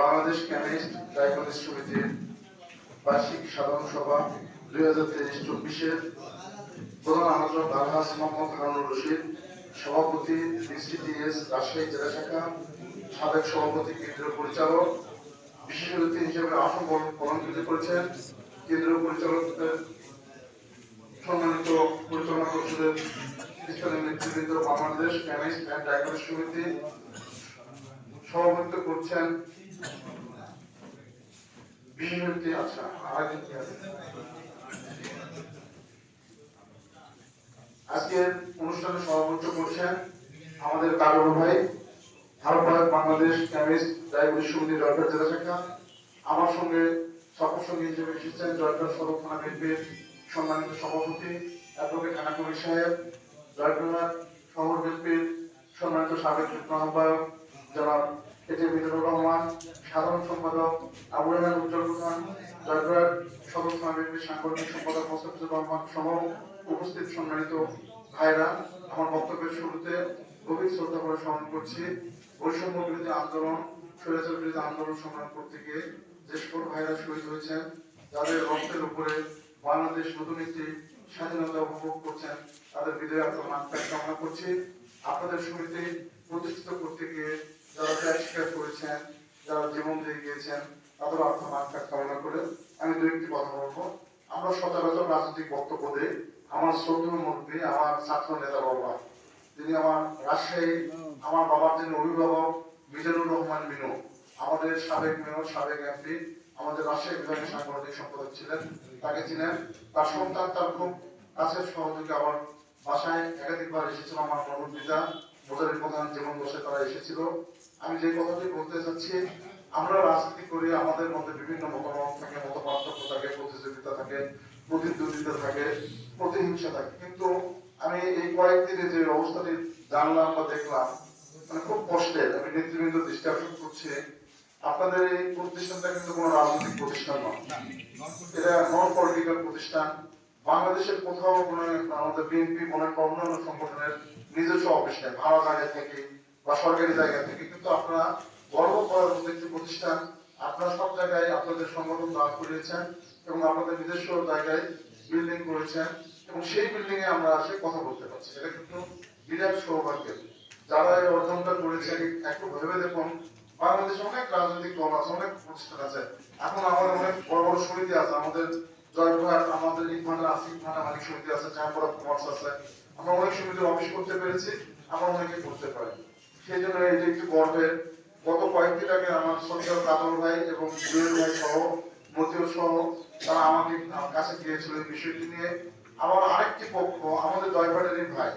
Bangladesh chemist diagnostic সমিতির বার্ষিক সাধারণ সভা দুই হাজার তেইশ চব্বিশের প্রধান আলোচক আলহাজ মোহাম্মদ হারুনুর রশিদ, সভাপতি বিসিটিএস রাজশাহী জেলা শাখা, সাবেক সভাপতি কেন্দ্রীয় পরিচালক বিশেষ অতিথি হিসেবে আসন অলঙ্কৃত করেছেন। কেন্দ্রীয় পরিচালকদের সম্মানিত পরিচালনা পরিষদের স্থানীয় নেতৃবৃন্দ বাংলাদেশ কেমিস্ট অ্যান্ড ডায়াগনস্টিক সমিতি সভাপতিত্ব করছেন অতিথি আচ্ছা আছে আজকের অনুষ্ঠানে সভাপতিত্ব করছেন আমাদের কাজল ভাই আহ্বায়ক বাংলাদেশ কেমিস্ট ডায়াবেটিস সমিতি জয়পুর জেলা শাখা আমার সঙ্গে সফর সঙ্গী হিসেবে এসেছেন জয়পুর সদর থানা বিএনপির সম্মানিত সভাপতি। অ্যাডভোকেট হানাকুলি সাহেব জয়পুর শহর বিএনপির সম্মানিত সাবেক যুগ্ম এটি মিজানুর রহমান, সাধারণ সম্পাদক আবু রহমান উজ্জ্বল সাংগঠনিক সম্পাদক রহমান সহ উপস্থিত সম্মানিত ভাইরা আমার বক্তব্যের শুরুতে গভীর শ্রদ্ধা করে স্মরণ করছি। বৈষম্য বিরোধী আন্দোলন, স্বৈরাচার বিরোধী আন্দোলন সংগ্রাম করতে গিয়ে যে সকল ভাইরা শহীদ হয়েছেন। যাদের রক্তের উপরে বাংলাদেশ নতুন একটি স্বাধীনতা উপভোগ করছেন, তাদের বিদায় আত্মার কামনা করছি। আপনাদের সমিতি প্রতিষ্ঠিত করতে গিয়ে যারা ত্যাগ স্বীকার করেছেন, যারা জীবন দিয়ে গিয়েছেন তাদের আত্মার কামনা করে আমি দু একটি কথা বলব। আমরা সচরাচর রাজনৈতিক বক্তব্য দিই। আমার শ্রদ্ধেয় মুরব্বী, আমার ছাত্র নেতা বাবা তিনি আমার রাজশাহী, আমার বাবার যিনি অভিভাবক, মিজানুর রহমান মিনু, আমাদের সাবেক মেয়র, সাবেক এমপি আমাদের রাজশাহী বিভাগের সাংগঠনিক সম্পাদক ছিলেন, তাকে চিনেন। তার সন্তান তার খুব কাছের সহযোগী। আমার বাসায় একাধিকবার এসেছিল আমার মরুর পিতা মোজারি প্রধান জীবন বসে তারা এসেছিল। আমি যে কথাটি বলতে চাচ্ছি, আমরা রাজনীতি করি, আমাদের মধ্যে বিভিন্ন মতামত থাকে, মত পার্থক্য থাকে, প্রতিযোগিতা থাকে, প্রতিদ্বন্দ্বিতা থাকে, প্রতিহিংসা থাকে। কিন্তু আমি এই কয়েকদিনে যে অবস্থাটি জানলাম বা দেখলাম মানে খুব কষ্টের। আমি নেতৃবৃন্দ দৃষ্টি আকর্ষণ করছি। আপনাদের এই প্রতিষ্ঠানটা কিন্তু কোনো রাজনৈতিক প্রতিষ্ঠান নয়। এটা নন পলিটিক্যাল প্রতিষ্ঠান। বাংলাদেশের কোথাও কোনো আমাদের বিএনপি মনে অন্যান্য সংগঠনের নিজস্ব অফিস নেই, ভাড়া জায়গা থেকে বা সরকারি জায়গা থেকে। কিন্তু আপনারা গর্ব করার মতো একটি প্রতিষ্ঠান। আপনারা সব জায়গায় আপনাদের সংগঠন দাঁড় করিয়েছেন এবং আপনাদের নিজস্ব জায়গায় বিল্ডিং করেছেন এবং সেই বিল্ডিং এ আমরা এসে কথা বলতে পারছি। এটা কিন্তু বিরাট সৌভাগ্যের যারা এই অর্জনটা করেছে একটু ভেবে দেখুন বাংলাদেশে অনেক রাজনৈতিক দল আছে, অনেক প্রতিষ্ঠান আছে। এখন আমার অনেক বড় বড় সমিতি আছে। আমাদের জয়পুরহাট আমাদের ইটমানের আসিফ থানা মালিক সমিতি আছে চাঁদপুরা কমার্স আছে। আমরা অনেক সমিতির অফিস করতে পেরেছি, আমরা অনেকে করতে পারি। সেই জন্য এই যে একটু গর্বের গত কয়েকদিন আগে আমার সরকার কাদর ভাই এবং জুয়েল ভাই সহ, মতিউর সহ, তারা আমাকে কাছে গিয়েছিল এই বিষয়টি নিয়ে। আবার আরেকটি পক্ষ, আমাদের জয়পাটেরই ভাই।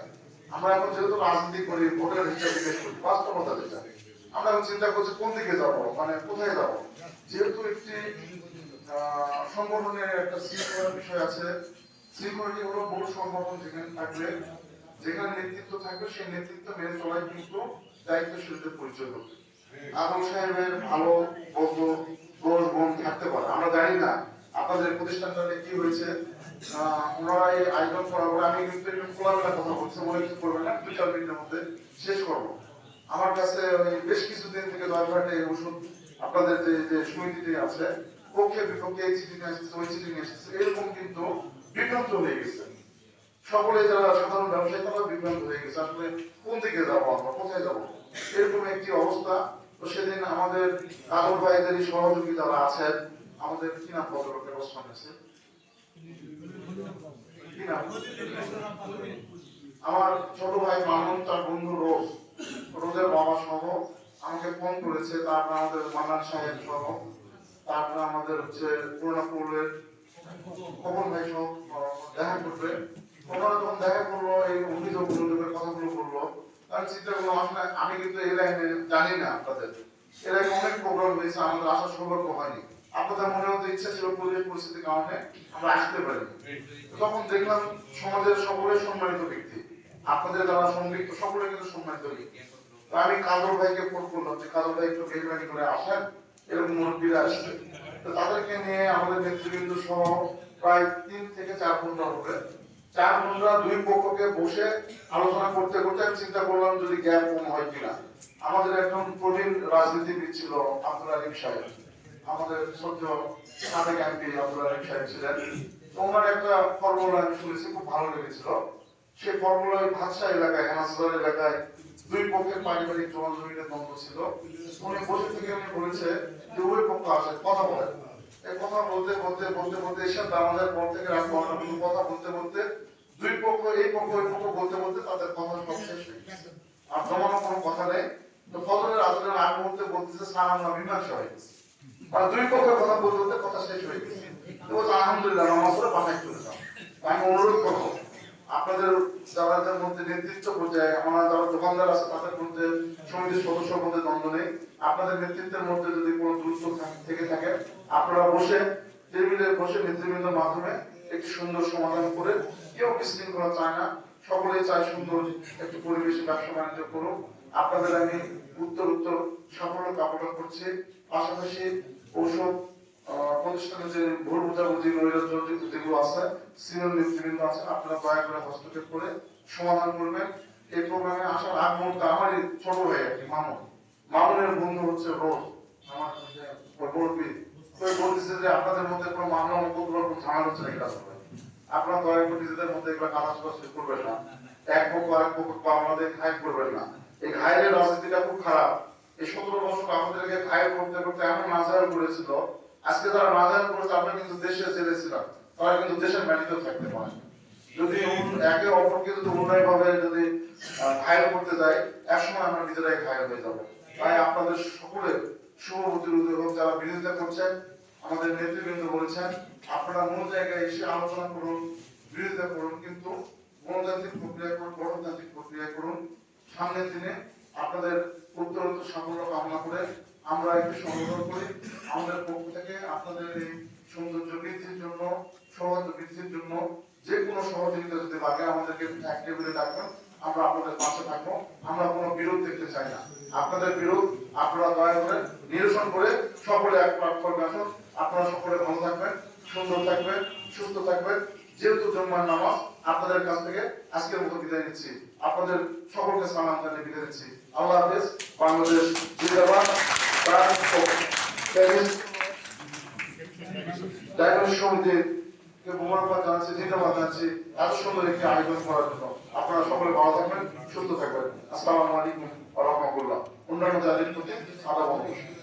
আমরা এখন যেহেতু রাজনীতি করি, ভোটের হিসাবে জিজ্ঞেস করি, বাস্তবতা যেটা। আমরা চিন্তা করছি কোন দিকে যাব? মানে কোথায় যাব? যেহেতু একটি সংগঠনের একটা শৃঙ্খলার বিষয় আছে শৃঙ্খলাটি হলো বহু সংগঠন যেখানে থাকবে যেখানে নেতৃত্ব থাকবে, সেই নেতৃত্ব মেনে চলাই কিন্তু দায়িত্বশীলদের পরিচয় হবে আবুল সাহেবের ভালো, বন্ধ দোষ গুণ থাকতে পারে। আমরা জানি না আপনাদের প্রতিষ্ঠানটাতে কি হয়েছে। ওনারা এই আয়োজন করার আমি কিন্তু খোলামেলা কথা বলছি মনে কিছু করবেন না। দুই চার মিনিটের মধ্যে শেষ করব। আমার কাছে ওই বেশ কিছুদিন থেকে দরকারটা এই ওষুধ আপনাদের যে যে সমিতিটি আছে, পক্ষে বিপক্ষে এই চিঠি নিয়ে আসতেছে, ওই চিঠি নিয়ে আসতেছে। এরকম কিন্তু বিভ্রান্ত হয়ে গেছে। সকলে যারা সাধারণ ব্যবসায়ী তারা বিভ্রান্ত হয়ে গেছে। আসলে কোন দিকে যাব আমরা? কোথায় যাব? এরকম একটি অবস্থা। তো সেদিন আমাদের কাগর ভাইদের সহযোগী যারা আছেন, আমাদের কি নাম ভদ্রলোকের ওসমান আছে? আমার ছোট ভাই মামুন, তার বন্ধু রোজ। রোজের বাবা সহ আমাকে ফোন করেছে তারপর আমাদের মান্নান সাহেব সহ। তারপর আমাদের হচ্ছে পুরোনাপুরের খবর ভাই সহ দেখা করবে। ওনারা যখন দেখা করল, এই অভিযোগ কথাগুলো বলল, তার করল আসলে আমি কিন্তু এই লাইনে জানি না আপনাদের। অনেক প্রোগ্রাম হয়েছে, আমাদের আসার সৌভাগ্য হয়নি। আপনাদের মনে হতে ইচ্ছা ছিল পরিবেশ পরিস্থিতির কারণে আমরা আসতে পারিনি। তখন দেখলাম সমাজের সকলের সম্মানিত ব্যক্তি। আপনাদের যারা সম্পৃক্ত সকলে কিন্তু সম্মানিত ব্যক্তি। আমি কাদর ভাইকে ফোন করলাম যে কাদর ভাই একটু মেহরবানি করে আসেন, এরকম মুরব্বীরা আসবে। তো তাদেরকে নিয়ে আমাদের নেতৃবৃন্দ সহ প্রায় তিন থেকে চার ঘণ্টা হবে। চার বন্ধুরা দুই পক্ষকে বসে আলোচনা করতে করতে আমি চিন্তা করলাম যদি গ্যাপ কম হয় কিনা। আমাদের একজন প্রবীণ রাজনীতিবিদ ছিল আব্দুল আলিম সাহেব। আমাদের সদ্য সাবেক এমপি আব্দুল আলিম সাহেব ছিলেন। ওনার একটা ফর্মুলা আমি শুনেছি, খুব ভালো লেগেছিল। সেই ফর্মুলায় ভাষা এলাকায় হেনাসদার এলাকায় দুই পক্ষের পারিবারিক জমিনের দ্বন্দ্ব ছিল। উনি বসে থেকে উনি বলেছে যে ওই পক্ষ আসে কথা বলে। এই কথা বলতে বলতে বলতে বলতে এসব আমাদের পর থেকে রাত বারোটা পর্যন্ত কথা বলতে বলতে দুই পক্ষ, এই পক্ষ, ওই পক্ষ বলতে বলতে তাদের কথা সব শেষ আর জমানো কোনো কথা নেই। তো ফজরের আজরের আগ মুহূর্তে বলতেছে, স্যার, আমরা মীমাংসা হয়ে গেছে। আর দুই পক্ষের কথা বলতে বলতে কথা শেষ হয়ে গেছে। আলহামদুলিল্লাহ, নামাজ পড়ে বাসায় চলে যাও। আমি নেতৃত্ব পর্যায়ে আমরা যারা দোকানদার আছে, তাদের মধ্যে সমিতির সদস্যর মধ্যে দ্বন্দ্ব নেই। আপনাদের নেতৃত্বের মধ্যে যদি কোনো দূরত্ব থেকে থাকে আপনারা বসে টেবিলে বসে নেতৃবৃন্দের মাধ্যমে একটি সুন্দর সমাধান করে কেউ বিশৃঙ্খলা চায় না। সকলেই চায় সুন্দর একটি পরিবেশে ব্যবসা বাণিজ্য করুক। আপনাদের আমি উত্তর উত্তর সাফল্য কামনা করছি। পাশাপাশি ঔষধ প্রতিষ্ঠানে যে ভুল বোঝাবুঝি নৈরাজ্য যেগুলো আছে, সিনিয়র নেতৃবৃন্দ আছে, আপনারা দয়া করে হস্তক্ষেপ করে সমাধান করবেন। এই প্রোগ্রামে আসার আগ মুহূর্তে আমারই ছোট ভাই আর মামুন। মামুনের বন্ধু হচ্ছে রোজ, আমার তো বলতেছে যে আপনাদের মধ্যে কোনো মামলা কোনো ঝামেলা হচ্ছে আপনারা দয়া করে নিজেদের মধ্যে এগুলো করবেন না। এক পক্ষ আরেক পক্ষ আমাদের করবেন না। এই ঘায়ের রাজনীতিটা খুব খারাপ। এই সতেরো বছর আমাদেরকে ঘায়ের করতে করতে এমন নাজার করেছিল। আজকে যারা নাজার করেছে, আমরা কিন্তু দেশে জেলে ছিলাম। তারা কিন্তু দেশের মাটিতেও থাকতে পারে যদি একে অপরকে যদি অন্যায় ভাবে যদি ঘায়েল করতে যায় একসময় আমরা নিজেরাই ঘায়েল হয়ে যাব। তাই আপনাদের সকলের শুভবুদ্ধি উদ্যোগ যারা বিরোধিতা করছেন, আমাদের নেতৃবৃন্দ বলেছেন, আপনারা মূল জায়গায় এসে আলোচনা করুন, বিরোধিতা করুন, কিন্তু গণতান্ত্রিক প্রক্রিয়া করুন, গণতান্ত্রিক প্রক্রিয়া করুন। সামনের দিনে আপনাদের উত্তরোত্তর সাফল্য কামনা করে আমরা একটু সংগ্রহ করি। আমাদের পক্ষ থেকে আপনাদের এই সৌন্দর্য বৃদ্ধির জন্য সৌহার্দ্য বৃদ্ধির জন্য যে কোনো সহযোগিতা যদি লাগে আমাদেরকে এক টেবিলে ডাকবেন আমরা আপনাদের পাশে থাকব। আমরা কোনো বিরোধ দেখতে চাই না। আপনাদের বিরোধ, আপনারা দয়া করে নিরসন করে সকলে এক প্ল্যাটফর্মে আসুন। আপনারা সকলে ভালো থাকবেন, সুন্দর থাকবেন, সুস্থ থাকবেন। যেহেতু জন্মার নামাজ, আপনাদের কাছ থেকে আজকের মতো বিদায় নিচ্ছি। আপনাদের সকলকে সালাম জানিয়ে বিদায় নিচ্ছি। আল্লাহ হাফেজ। বাংলাদেশ জিন্দাবাদ। ডায়াগনোস সমিতির মোবারকবাদ জানাচ্ছি জিন্দাবাদ জানাচ্ছি এত সুন্দর একটি আয়োজন করার জন্য। আপনারা সকলে ভালো থাকবেন, সুস্থ থাকবেন। আসসালামু আলাইকুম রাহমাতুল্লাহ। অন্যান্য জাতির প্রতি সাদা অবশ্যই